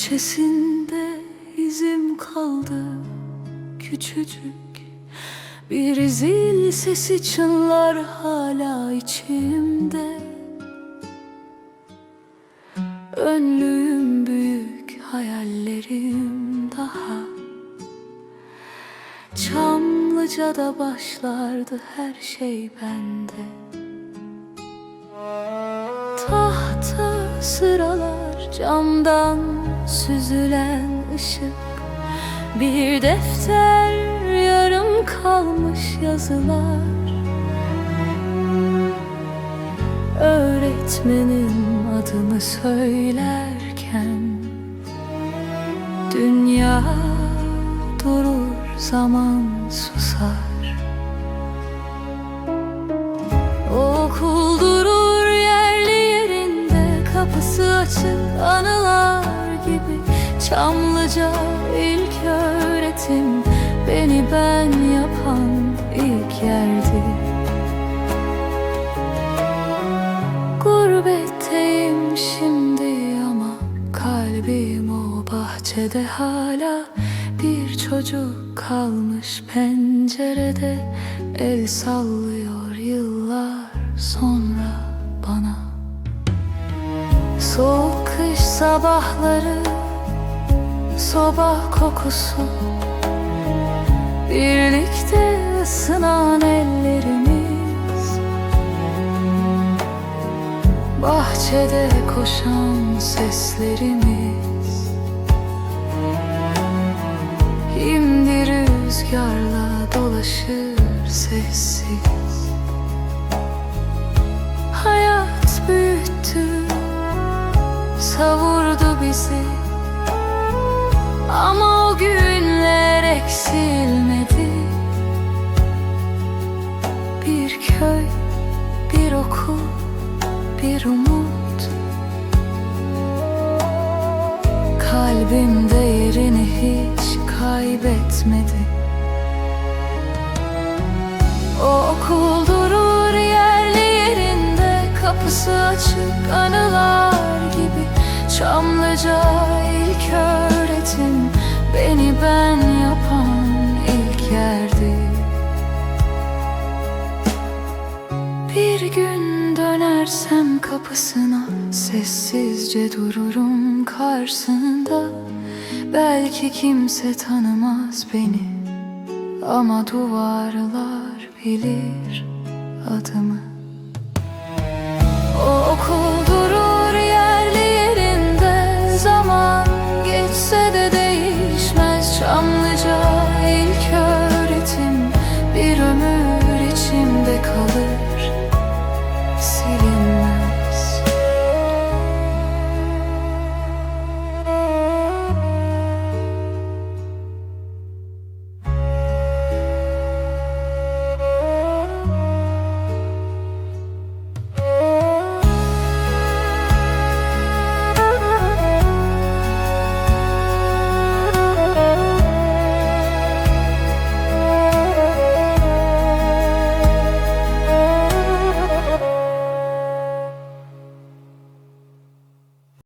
bahçesinde izim kaldı küçücük. Bir zil sesi çınlar hala içimde. Önlüğüm büyük hayallerim daha. Çamlıca'da başlardı her şey bende. Tahta sıralar camdan süzülen ışık. Bir defter yarım kalmış yazılar. Öğretmenim adımı söylerken Dünya durur zaman susar. Okul durur yerli yerinde Kapısı açık anılar Çamlıca ilk öğretim Beni ben yapan ilk yerdi. Gurbetteyim şimdi ama Kalbim o bahçede hala. Bir çocuk kalmış pencerede El sallıyor yıllar sonra bana. Soğuk kış sabahları Soba kokusu. Birlikte ısınan ellerimiz. Bahçede koşan seslerimiz. Şimdi rüzgarla dolaşır sessiz. Hayat büyüttü, savurdu bizi Ama o günler eksilmedi. Bir köy, bir okul, bir umut. Kalbimde yerini hiç kaybetmedi. O okul durur yerli yerinde Kapısı açık anılar gibi Bir gün dönersem kapısına Sessizce dururum karşısında. Belki kimse tanımaz beni Ama duvarlar bilir adımı